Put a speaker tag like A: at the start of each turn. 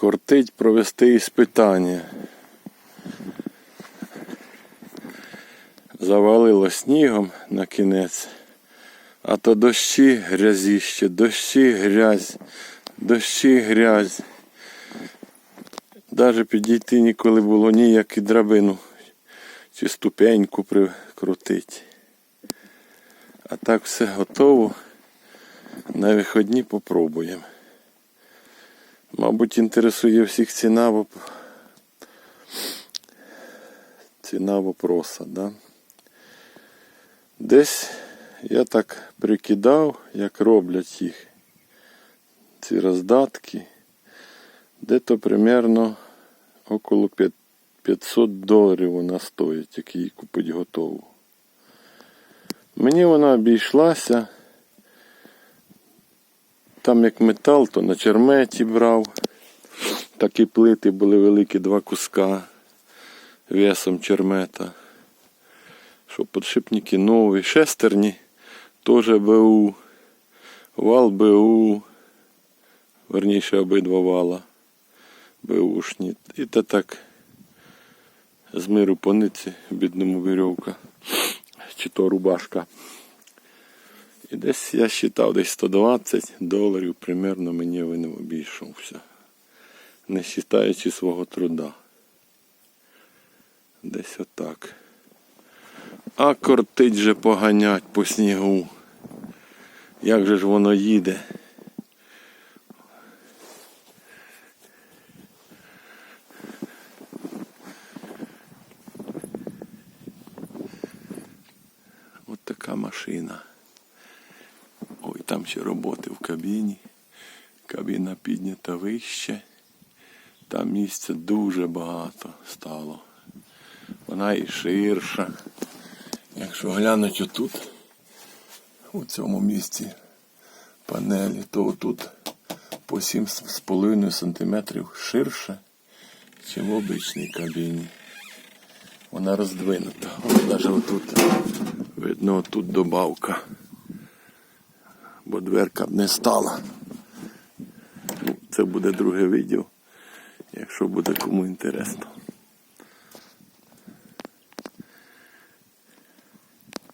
A: Кортить провести іспитання. Завалило снігом на кінець. А то дощі грязіще, дощі грязь, дощі грязь. Даже підійти ніколи було ніяк і драбину чи ступеньку прикрутити. А так все готово. На виходні попробуємо. Мабуть, інтересує всіх ціна, ціна вопроса, да? Десь я так прикидав, як роблять їх ці роздатки. Де-то примерно около 500 доларів вона стоїть, як її купити готову. Мені вона обійшлася. Там як метал, то на черметі брав. Такі плити були великі два куска весом чермета. Що подшипники нові, шестерні теж БУ, вал БУ, верніше обидва вала БУшні. І те так з миру по ниці, бідному вірьовка, чи то рубашка. І десь я вважав, десь 120 доларів примерно мені він обійшовся. Не вважаючи свого труда. Десь отак. А кортить же поганять по снігу. Як же ж воно їде? От така машина. Там ще роботи в кабіні. Кабіна піднята вище. Там місця дуже багато стало. Вона і ширша. Якщо глянуть отут, у цьому місці панелі, то тут по 7,5 см ширше, ніж в обичній кабіні. Вона роздвинута. Навіть отут видно отут добавка. Бо дверка б не стала. Ну, це буде друге відео, якщо буде кому інтересно.